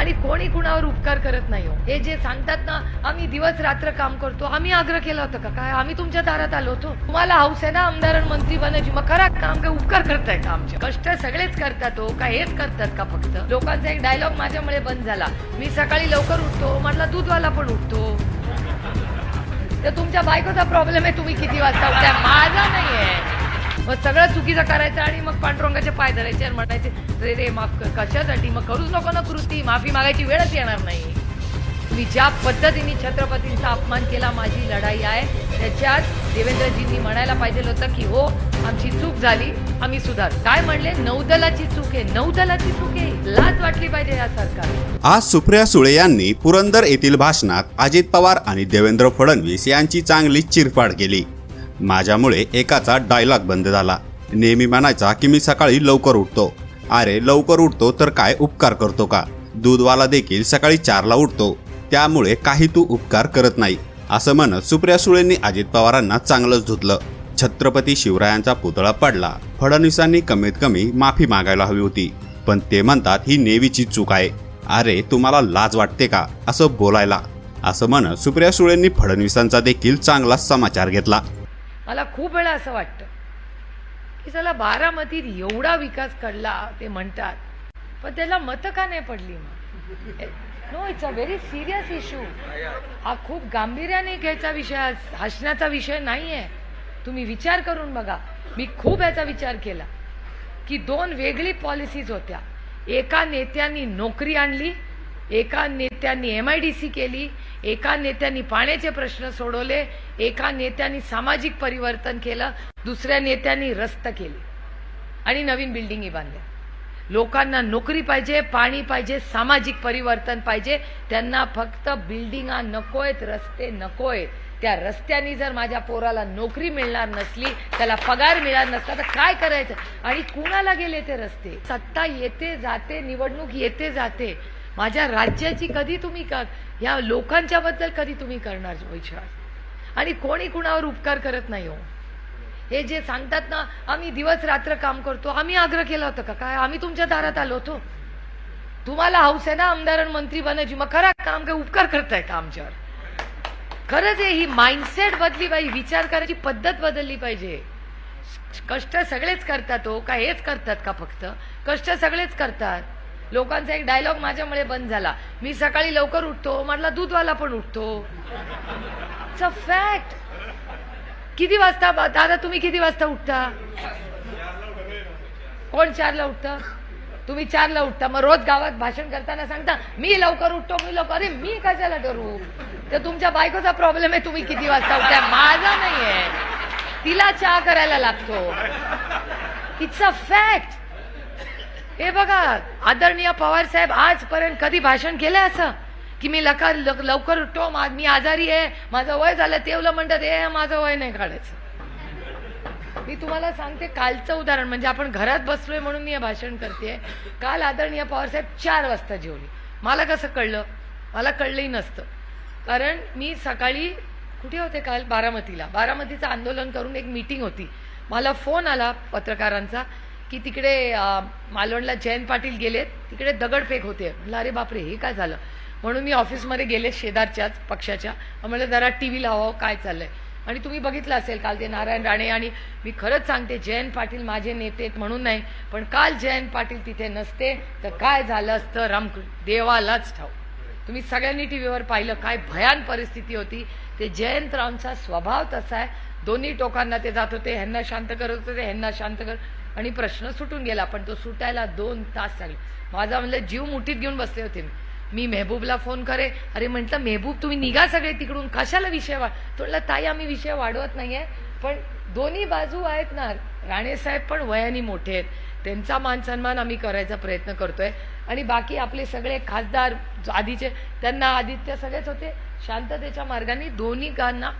आणि कोणी कुणावर उपकार करत नाही हो. हे जे सांगतात ना आम्ही दिवस रात्र काम करतो. आम्ही आग्रह केला होता का? काय? आम्ही तुमच्या दारात आलो होतो. तुम्हाला हाऊस आहे ना आमदार आणि मंत्री बनायची मग खरा काम काय? उपकार करताय का आमचे? कष्ट सगळेच करतात हो. काय हेच करतात का फक्त? लोकांचा एक डायलॉग माझ्यामुळे बंद झाला. मी सकाळी लवकर उठतो. म्हटला दूधवाला पण उठतो. तर तुमच्या बायकोचा प्रॉब्लेम आहे तुम्ही किती वाजता माझा नाही आहे मग सगळं चुकीचं करायचं आणि मग पांडुरंगाचे पाय धरायचे आणि म्हणायचे रे रे माफ कर कशासाठी? मग करूच नको ना कृती. माफी मागायची वेळच येणार नाही. मी ज्या पद्धतीने छत्रपतींचा अपमान केला माझी लढाई आहे. त्याच्यात देवेंद्रजींनी म्हणायला पाहिजे होतं की हो आमची चूक झाली. आम्ही सुधार. काय म्हणले? नौदलाची चूक आहे. नौदलाची चूक आहे. लाज वाटली पाहिजे या सरकार आज सुप्रिया सुळे यांनी पुरंदर येथील भाषणात अजित पवार आणि देवेंद्र फडणवीस यांची चांगली चिरफाड केली. माझ्यामुळे एकाचा डायलॉग बंद झाला. नेहमी म्हणायचा की मी सकाळी लवकर उठतो. अरे लवकर उठतो तर काय उपकार करतो का? दूधवाला देखील सकाळी चारला उठतो. त्यामुळे काही तू उपकार करत नाही. असं म्हणत सुप्रिया सुळेंनी अजित पवारांना चांगलंच धुतलं. छत्रपती शिवरायांचा पुतळा पडला. फडणवीसांनी कमीत कमी माफी मागायला हवी होती. पण ते म्हणतात ही नेवीची चूक आहे. अरे तुम्हाला लाज वाटते का? असं बोलायला. असं म्हणत सुप्रिया सुळेंनी फडणवीसांचा देखील चांगला समाचार घेतला. मला खूप वेळा असं वाटतं की चला बारामतीत एवढा विकास घडला ते म्हणतात. पण त्याला मतं का नाही पडली मग? No it's a very serious issue हा खूप गांभीर्याने घ्यायचा विषय हसण्याचा विषय नाही आहे तुम्ही विचार करून बघा. मी खूप याचा विचार केला की दोन वेगळी पॉलिसीज होत्या. एका नेत्यांनी नोकरी आणली एका नेत्यांनी एम आय डी सी केली एका नेत्यांनी पाण्याचे प्रश्न सोडवले एका नेत्यांनी सामाजिक परिवर्तन केलं दुसऱ्या नेत्यांनी रस्त केले आणि नवीन बिल्डिंगी बांधल्या. लोकांना नोकरी पाहिजे पाणी पाहिजे सामाजिक परिवर्तन पाहिजे त्यांना फक्त बिल्डिंगा नकोयत रस्ते नकोयत. त्या रस्त्यानी जर माझ्या पोराला नोकरी मिळणार नसली त्याला पगार मिळणार नसला तर काय करायचं? आणि कुणाला गेले ते रस्ते? सत्ता येते जाते निवडणूक येते जाते. माझ्या राज्याची कधी तुम्ही का या लोकांच्याबद्दल कधी तुम्ही करणार विश्वास आणि कोणी कुणावर उपकार करत नाही हो? हे जे सांगतात ना आम्ही दिवस रात्र काम करतो आम्ही आग्रह केला होता का? काय? आम्ही तुमच्या दारात आलो होतो. तुम्हाला हौस आहे ना आमदार आणि मंत्री बनायची मग खरा काम काय? उपकार करताय का आमच्यावर? खरंच आहे ही माइंडसेट बदली पाहिजे विचार करायची पद्धत बदलली पाहिजे. कष्ट सगळेच करतात हो. का हेच करतात का फक्त? कष्ट सगळेच करतात. लोकांचा एक डायलॉग माझ्यामुळे बंद झाला. मी सकाळी लवकर उठतो म्हटला दूधवाला पण उठतो. इट्स अ फॅक्ट किती वाजता दादा तुम्ही किती वाजता उठता? कोण चारला उठतं? तुम्ही चारला उठता. मग रोज गावात भाषण करताना सांगता मी लवकर उठतो मी लवकर अरे मी कशाला करू तर तुमच्या बायकोचा प्रॉब्लेम आहे तुम्ही किती वाजता उठता? माझा नाही आहे तिला चहा करायला लागतो. इट्स अ फॅक्ट हे बघा आदरणीय पवार साहेब आजपर्यंत कधी भाषण केलं असं? की मी लका लवकर उठतो मी आजारी आहे माझं वय झालं तेवलं म्हणतात हे माझं वय नाही काढायचं. मी तुम्हाला सांगते कालचं उदाहरण म्हणजे आपण घरात बसलोय म्हणून मी हे भाषण करते काल आदरणीय पवारसाहेब चार वाजता जेवली. मला कसं कळलं? मला कळलंही नसतं. कारण मी सकाळी कुठे होते काल? बारामतीला. बारामतीचं आंदोलन करून एक मीटिंग होती. मला फोन आला पत्रकारांचा. की तिकडे मालवणला जयंत पाटील गेलेत तिकडे दगडफेक होते. म्हटलं अरे बापरे हे काय झालं? म्हणून मी ऑफिसमध्ये गेले शेजारच्याच पक्षाच्या. म्हणलं जरा टी व्ही लावावं काय चाललंय? आणि तुम्ही बघितलं असेल काल ते नारायण राणे आणि मी खरंच सांगते जयंत पाटील माझे नेते म्हणून नाही पण काल जयंत पाटील तिथे नसते तर काय झालं असतं राम देवालाच ठाऊ तुम्ही सगळ्यांनी टी व्हीवर पाहिलं काय भयान परिस्थिती होती. ते जयंतरावांचा स्वभाव तसा आहे. दोन्ही टोकांना ते जात होते ह्यांना शांत करत होते ह्यांना शांत कर आणि प्रश्न सुटून गेला पण तो सुटायला दोन तास लागले. माझा म्हणलं जीव मुठीत घेऊन बसले होते मी. मी मेहबूबला फोन करे अरे म्हटलं मेहबूब तुम्ही निघा सगळे तिकडून. कशाला विषय वा तो म्हटलं ताई आम्ही विषय वाढवत नाही आहे पण दोन्ही बाजू आहेत ना राणेसाहेब पण वयाने मोठे आहेत. त्यांचा मान सन्मान आम्ही करायचा प्रयत्न करतोय. आणि बाकी आपले सगळे खासदार आधीचे त्यांना आदित्य सगळेच होते. शांततेच्या मार्गाने दोन्ही गांना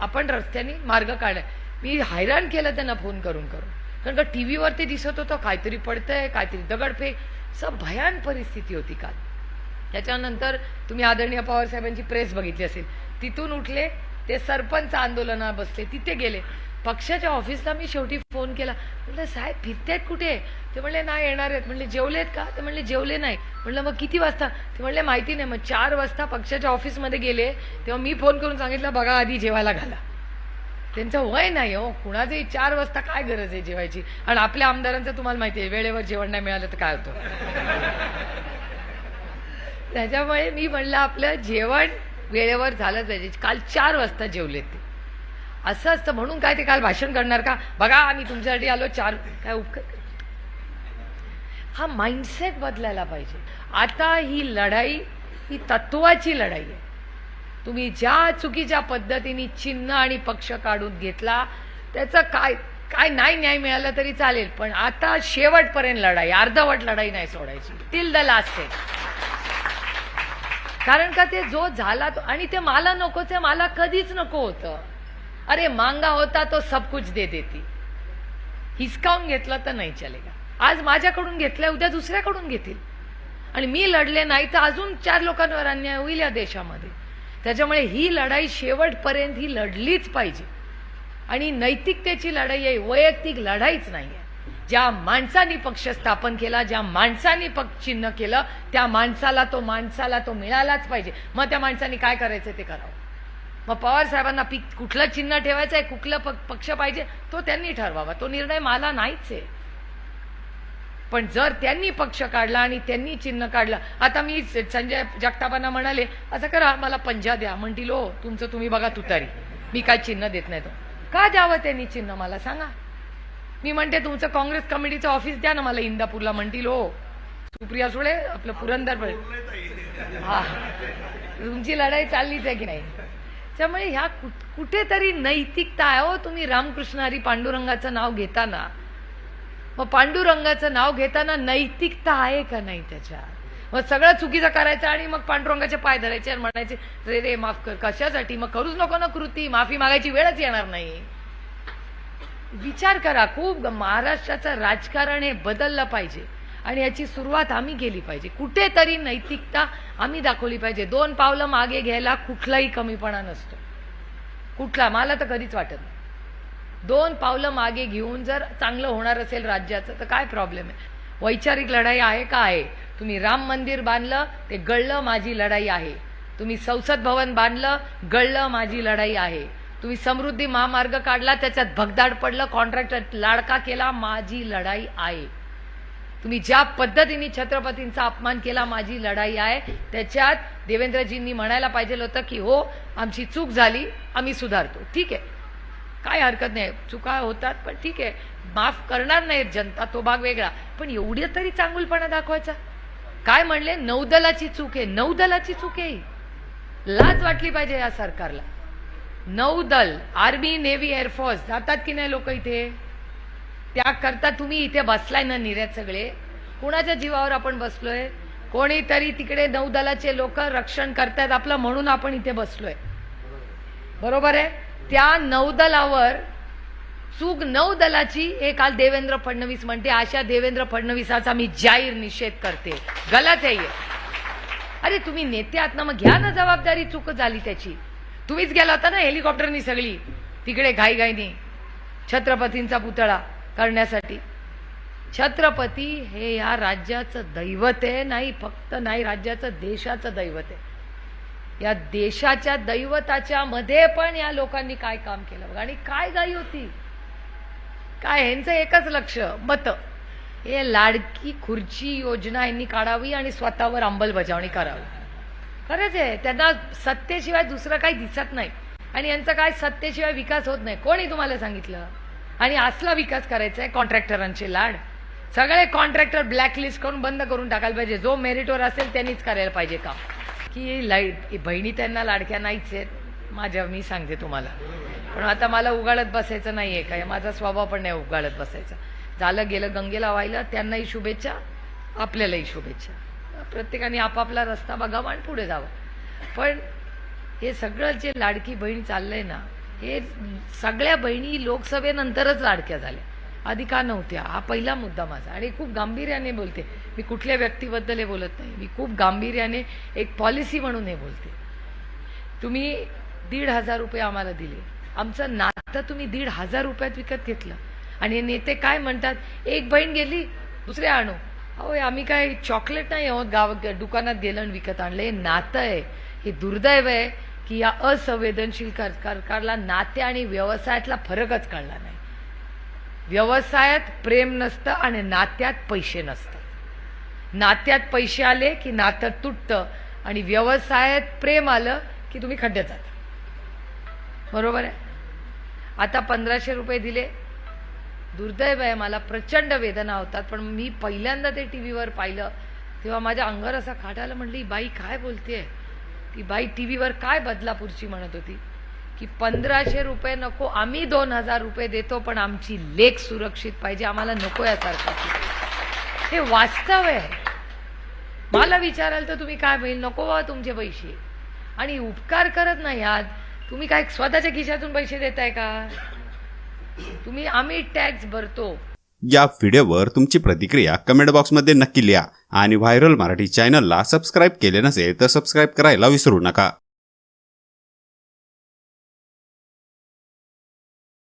आपण रस्त्याने मार्ग काढाय. मी हैराण केलं त्यांना फोन करून करून. कारण का टी व्हीवरती दिसत होतं काहीतरी पडतंय काहीतरी दगडफेक. सब भयान परिस्थिती होती काल. त्याच्यानंतर तुम्ही आदरणीय पवार साहेबांची प्रेस बघितली असेल. तिथून उठले ते सरपंच आंदोलनात बसले तिथे गेले. पक्षाच्या ऑफिसला मी शेवटी फोन केला. म्हटलं साहेब फिरतायत कुठे? ते म्हणले नाही येणार आहेत. म्हणले जेवलेत का? ते म्हणले जेवले नाही. म्हणलं मग किती वाजता? ते म्हणले माहिती नाही. मग चार वाजता पक्षाच्या ऑफिसमध्ये गेले. तेव्हा मी फोन करून सांगितलं बघा आधी जेवायला घाला. त्यांचं वय नाही हो. कुणाचंही चार वाजता काय गरज आहे जेवायची? आणि आपल्या आमदारांचं तुम्हाला माहिती आहे वेळेवर जेवण नाही मिळालं तर काय होतं? त्याच्यामुळे मी म्हणलं आपलं जेवण वेळेवर झालं पाहिजे. काल चार वाजता जेवले ते. असं असतं. म्हणून काय ते काल भाषण करणार का? बघा आम्ही तुमच्यासाठी आलो चार काय उपकार? हा माइंडसेट बदलायला पाहिजे. आता ही लढाई ही तत्वाची लढाई आहे. तुम्ही ज्या चुकीच्या पद्धतीने चिन्ह आणि पक्ष काढून घेतला त्याचं काय काय नाही न्याय मिळाला तरी चालेल पण आता शेवटपर्यंत लढाई अर्धवट लढाई नाही सोडायची. टिल द लास्ट कारण का ते जो झाला तो आणि ते मला नकोच आहे मला कधीच नको होतं. अरे मांगा होता तो सब कुछ दे देती. हिसकावून घेतलं तर नाही चलेगा. आज माझ्याकडून घेतल्या उद्या दुसऱ्याकडून घेतील. आणि मी लढले नाही तर अजून चार लोकांवर अन्याय होईल या देशामध्ये. त्याच्यामुळे ही लढाई शेवटपर्यंत ही लढलीच पाहिजे. आणि नैतिकतेची लढाई आहे वैयक्तिक लढाईच नाही. आहे ज्या माणसानी पक्ष स्थापन केला ज्या माणसानी पक्ष चिन्ह केलं त्या माणसाला तो माणसाला तो मिळालाच पाहिजे. मग त्या माणसाने काय करायचं ते करावं. मग पवार साहेबांना पिक कुठलं चिन्ह ठेवायचं आहे कुठलं प- पक्ष पाहिजे तो त्यांनी ठरवावा. तो निर्णय मला नाहीच आहे. पण जर त्यांनी पक्ष काढला आणि त्यांनी चिन्ह काढलं आता मी संजय जगतापांना म्हणाले असं करा मला पंजा द्या. म्हणतील हो तुमचं तुम्ही बघा तुतारी. मी काय चिन्ह देत नाही तो का द्यावं त्यांनी चिन्ह मला सांगा? मी म्हणते तुमचं काँग्रेस कमिटीचं ऑफिस द्या ना मला इंदापूरला. म्हणतील हो. सुप्रिया सुळे आपलं पुरंदर हा. तुमची लढाई चाललीच आहे की नाही? त्यामुळे ह्या कुठ- कुठेतरी नैतिकता आहे. हो तुम्ही रामकृष्ण हरी पांडुरंगाचं नाव घेताना मग पांडुरंगाचं नाव घेताना नैतिकता आहे का नाही त्याच्यात? मग सगळं चुकीचं करायचं आणि मग पांडुरंगाचे पाय धरायचे आणि म्हणायचे रे रे माफ कर कशासाठी? मग करूच नको ना कृती माफी मागायची वेळच येणार नाही. विचार करा खूप महाराष्ट्राचं राजकारण हे बदललं पाहिजे आणि याची सुरुवात आम्ही केली पाहिजे. कुठेतरी नैतिकता आम्ही दाखवली पाहिजे. दोन पावलं मागे घ्यायला कुठलाही कमीपणा नसतो. कुठला मला तर कधीच वाटत नाही. दोन पावलं मागे घेऊन जर चांगलं होणार असेल राज्याचं तर काय प्रॉब्लेम आहे? वैचारिक लढाई आहे का आहे? तुम्ही राम मंदिर बांधलं ते गळलं माझी लढाई आहे. तुम्ही संसद भवन बांधलं गळलं माझी लढाई आहे. तुम्ही समृद्धी महामार्ग काढला त्याच्यात भगदाड पडलं कॉन्ट्रॅक्टर लाडका केला माझी लढाई आहे. तुम्ही ज्या पद्धतीने छत्रपतींचा अपमान केला माझी लढाई आहे. त्याच्यात देवेंद्रजींनी म्हणायला पाहिजे होतं की हो आमची चूक झाली आम्ही सुधारतो. ठीक आहे. काय हरकत नाही. चुका होतात पण ठीक आहे. माफ करणार नाही जनता तो भाग वेगळा. पण एवढी तरी चांगुलपणा दाखवायचा. काय म्हणले? नौदलाची चूक आहे. नौदलाची चूक आहे लाज वाटली पाहिजे या सरकारला. नौदल आर्मी नेव्ही एअरफोर्स जातात की नाही लोक इथे? त्याकरता तुम्ही इथे बसलाय ना निर्यात सगळे? कुणाच्या जीवावर आपण बसलोय? कोणीतरी तिकडे नौदलाचे लोक रक्षण करतायत आपलं म्हणून आपण इथे बसलोय. बरोबर आहे? त्या नौदलावर चूक नौदलाची हे काल देवेंद्र फडणवीस म्हणते अशा देवेंद्र फडणवीसाचा मी जाहीर निषेध करते. गलत आहे अरे तुम्ही नेते आहात ना मग घ्या ना जबाबदारी चूक झाली त्याची. तुम्हीच गेला होता ना हेलिकॉप्टरनी सगळी तिकडे घाईघाईनी छत्रपतींचा पुतळा करण्यासाठी. छत्रपती हे या राज्याचं दैवत आहे नाही फक्त नाही राज्याचं देशाचं दैवत आहे. या देशाच्या दैवताच्या मध्ये पण या लोकांनी काय काम केलं बघा. आणि काय गाई होती? काय ह्यांचं एकच लक्ष मत. हे लाडकी खुर्ची योजना यांनी काढावी आणि स्वतःवर अंमलबजावणी करावी. खरंच आहे त्यांना सत्तेशिवाय दुसरं काही दिसत नाही. आणि यांचा काय सत्तेशिवाय विकास होत नाही? कोणी तुम्हाला सांगितलं? आणि असला विकास करायचा आहे कॉन्ट्रॅक्टरांचे लाड. सगळे कॉन्ट्रॅक्टर ब्लॅकलिस्ट करून बंद करून टाकायला पाहिजे. जो मेरिटवर असेल त्यांनीच करायला पाहिजे काम. की लाइट बहिणी त्यांना लाडक्या नाहीच आहेत. माझ्या मी सांगते तुम्हाला. पण आता मला उगाळत बसायचं नाही आहे काय माझा स्वभाव पण नाही उगाळत बसायचा. झालं गेलं गंगेला व्हायला त्यांनाही शुभेच्छा आपल्यालाही शुभेच्छा. प्रत्येकाने आपापला रस्ता बघावा आणि पुढे जावं. पण हे सगळं जे लाडकी बहीण चाललंय ना हे सगळ्या बहिणी लोकसभेनंतरच लाडक्या झाल्या. आधी का नव्हत्या. हा पहिला मुद्दा माझा. आणि खूप गांभीर्याने बोलते. मी कुठल्या व्यक्तीबद्दल हे बोलत नाही. मी खूप गांभीर्याने एक पॉलिसी म्हणून हे बोलते. तुम्ही दीड हजार रुपये आम्हाला दिले. आमचं नातं तुम्ही दीड हजार रुपयात विकत घेतलं. आणि नेते काय म्हणतात? एक बहीण गेली दुसरे आणू. अहो आम्ही काय चॉकलेट नाही आहोत गाव दुकानात गेलं आणि विकत आणलं. हे नातं आहे. हे दुर्दैव आहे की या असंवेदनशील कर- सरकारला नाते आणि व्यवसायातला फरकच कळला नाही. व्यवसायात प्रेम नसतं आणि नात्यात पैसे नसतात. नात्यात पैसे आले की नातं तुटतं आणि व्यवसायात प्रेम आलं की तुम्ही खड्ड्यात जाता. बरोबर आहे? आता पंधराशे रुपये दिले. दुर्दैव आहे मला प्रचंड वेदना होतात पण मी पहिल्यांदा ते टी व्हीवर पाहिलं. तेव्हा माझ्या अंगावर असा खाटायला म्हटली "ही बाई काय बोलते ती बाई टी व्हीवर काय बदलापूरची म्हणत होती? की पंधराशे रुपये नको आम्ही दोन हजार रुपये देतो पण आमची लेख सुरक्षित पाहिजे आम्हाला नको यासारखं हे वास्तव आहे. मला विचाराल तर तुम्ही काय होईल नको बाबा तुमचे पैसे. आणि उपकार करत नाही आहात. तुम्ही काय स्वतःच्या खिशातून पैसे देताय का? तुम्ही आम्ही टॅक्स भरतो. या व्हिडिओवर तुमची प्रतिक्रिया कमेंट बॉक्समध्ये नक्की लिहा. आणि व्हायरल मराठी चॅनलला सबस्क्राईब केले नसेल तर सबस्क्राईब करायला विसरू नका.